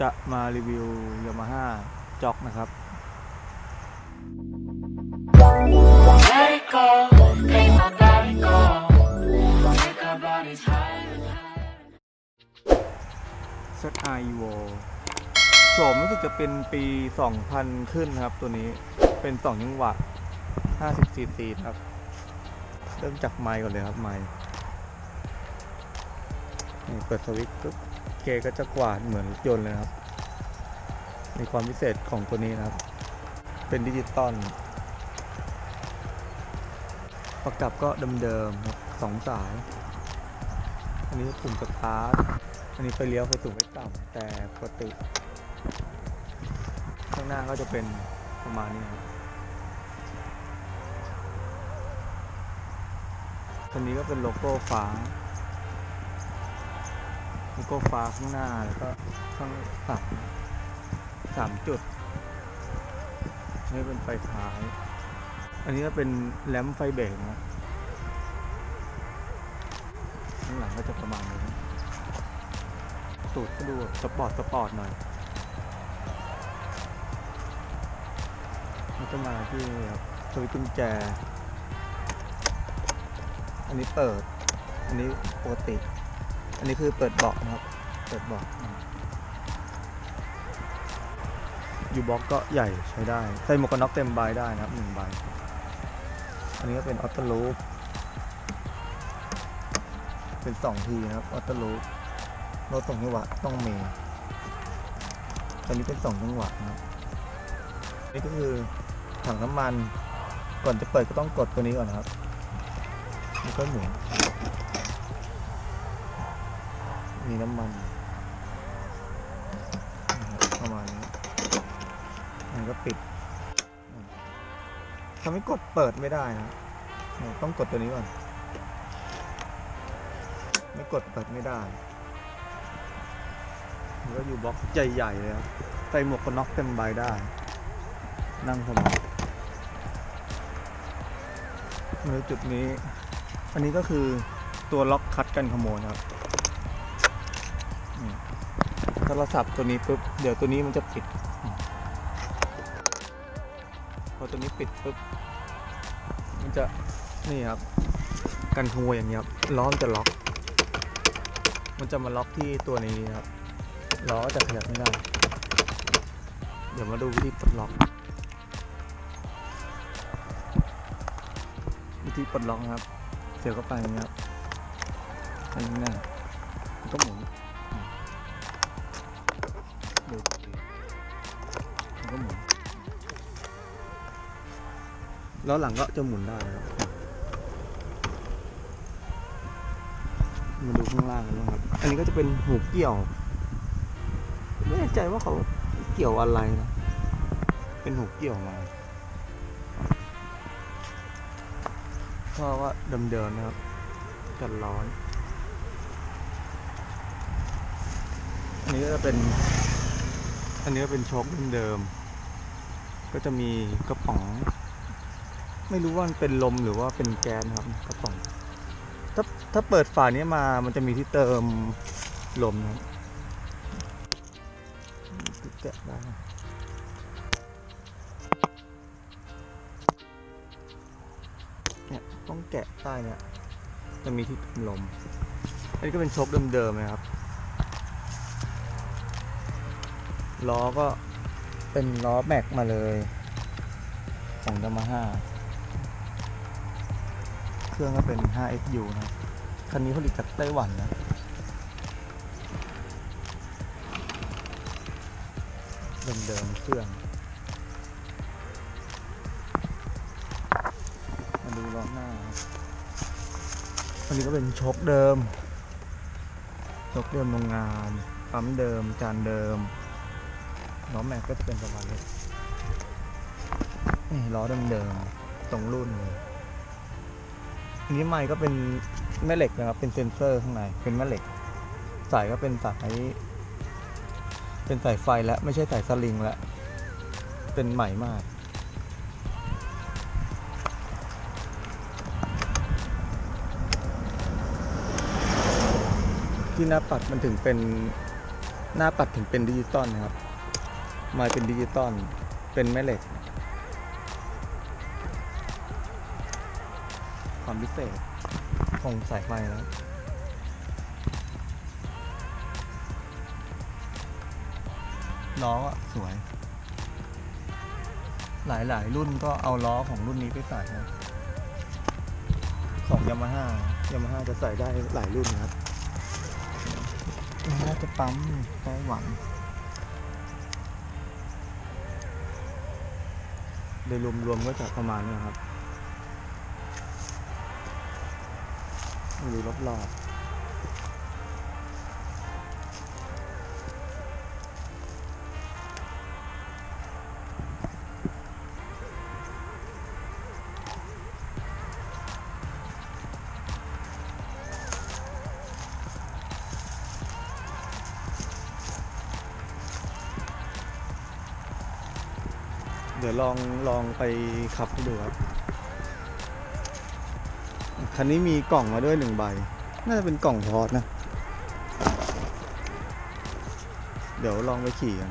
จะมารีวิว Yamaha จ็อกนะครับ Let it go, make my body go. Make our bodies higher and higher. ZR Evo โฉมรู้สึกจะเป็นปี 2000 ขึ้นนะครับ ตัวนี้เป็น2จังหวะ50 cc ครับ เริ่มจากไมค์ก่อนเลยครับไมค์เปิดสวิตช์ปุ๊บ เคก็จะกวาดเหมือนรถยนต์เลยครับในความพิเศษของตัวนี้นะครับ เป็นดิจิตอลประกับก็เดิมๆครับสองสาย อันนี้ปุ่มสตาร์ทอันนี้ไฟเลี้ยวไฟสูงไฟต่ำแต่ปกติ ข้างหน้าก็จะเป็นประมาณนี้ครับคันนี้ก็เป็นโลโก้ฟ้า โลโก้ฟ้าข้างหน้าแล้วก็ข้างหลังสามจุดนี่เป็นไฟท้าย อันนี้ก็เป็นแลมไฟเบรกนะข้างหลังก็จะประมาณนี้ตูดก็ดูสปอร์ตสปอร์ตหน่อยมันจะมาที่บสวิตช์กุญแจ อันนี้เปิด อันนี้ปกติ อันนี้คือเปิดเบาะนะครับ เปิดเบาะยูบ็อกก็ใหญ่ใช้ได้ ใส่หมวกกันน็อกเต็มใบได้นะครับหนึ่งใบ อันนี้ก็เป็นออโต้ลูปเป็นสองทีนะครับออโต้ลูปรถสองจังหวะต้องมีอันนี้เป็นสองจังหวะนะครับนี่ก็คือถังน้ำมัน ก่อนจะเปิดก็ต้องกดตัวนี้ก่อนนะครับแล้วก็หมุน มีน้ำมันประมาณนี้มันก็ปิดถ้าไม่กดเปิดไม่ได้นะ ต้องกดตัวนี้ก่อน ไม่กดเปิดไม่ได้มันก็อยู่บล็อกใหญ่ๆเลยครับ ใส่หมวกกันน็อกเต็มใบได้ นั่งสบายในจุดนี้ อันนี้ก็คือตัวล็อกคัดกันขโมยครับ ถ้าเราสับตัวนี้ปุ๊บเดี๋ยวตัวนี้มันจะปิด พอตัวนี้ปิดปุ๊บมันจะนี่ครับ กันขโมยอย่างเงี้ยครับล้อมจะล็อก มันจะมาล็อกที่ตัวนี้ครับล้อจะขยับไม่ได้ เดี๋ยวมาดูวิธีปลดล็อก วิธีปลดล็อกครับ เสียบเข้าไปอย่างเงี้ยครับอันนี้น่มันก็หมุน ล้อหลังก็จะหมุนได้ครับมาดูข้างล่างกันบ้างครับ อันนี้ก็จะเป็นหูเกี่ยว ไม่แน่ใจว่าเขาเกี่ยวอะไรนะ เป็นหูเกี่ยวมาเพราะว่าเดิมๆนะครับกันร้อน อันนี้ก็จะเป็น อันนี้ก็เป็นโชคเดิมๆก็จะมีกระป๋อง ไม่รู้ว่ามันเป็นลมหรือว่าเป็นแก๊สครับกระป๋องถ้าถ้าเปิดฝานี้มามันจะมีที่เติมลมนะครับแกะได้นะเนี่ยต้องแกะใต้เนี่ยจะมีที่เติมลมอันนี้ก็เป็นชคเดิมๆนะครับล้อก็เป็นล้อแม็กมาเลยของยามาฮ่า รื่องก็เป็น 5SU นะคันนี้ผลิตจากไต้หวันนะเดิมๆเครื่อง มาดูล้อหน้าครับอันนี้ก็เป็นโชคเดิมโชคเดิมโรงงานปั๊มเดิม จานเดิม ล้อแม็กก็จะเป็นประมาณนี้ นี่ล้อเดิมๆตรงรุ่นเลย นี้ไม่ก็เป็นแม่เหล็กนะครับ เป็นเซนเซอร์ข้างใน เป็นแม่เหล็ก สายก็เป็นสาย เป็นสายไฟแล้วไม่ใช่สายสลิงแล้ว เป็นใหม่มาก ที่หน้าปัดมันถึงเป็นหน้าปัดถึงเป็นดิจิตอลนะครับ ไม้เป็นดิจิตอล เป็นแม่เหล็ก ความพิเศษของสายไฟแล้วล้ออะสวย หลายๆ รุ่นก็เอาล้อของรุ่นนี้ไปใส่นะของยามาฮ่ายามาฮ่าจะใส่ได้หลายรุ่นนะครับน่าจะปั๊มไต้หวันโดยรวมๆก็จะประมาณนี้ครับ ดูรอบเดี๋ยวลองลองไปขับดูครับ คันนี้มีกล่องมาด้วยหนึ่งใบ น่าจะเป็นกล่องพอร์ตนะ เดี๋ยวลองไปขี่กัน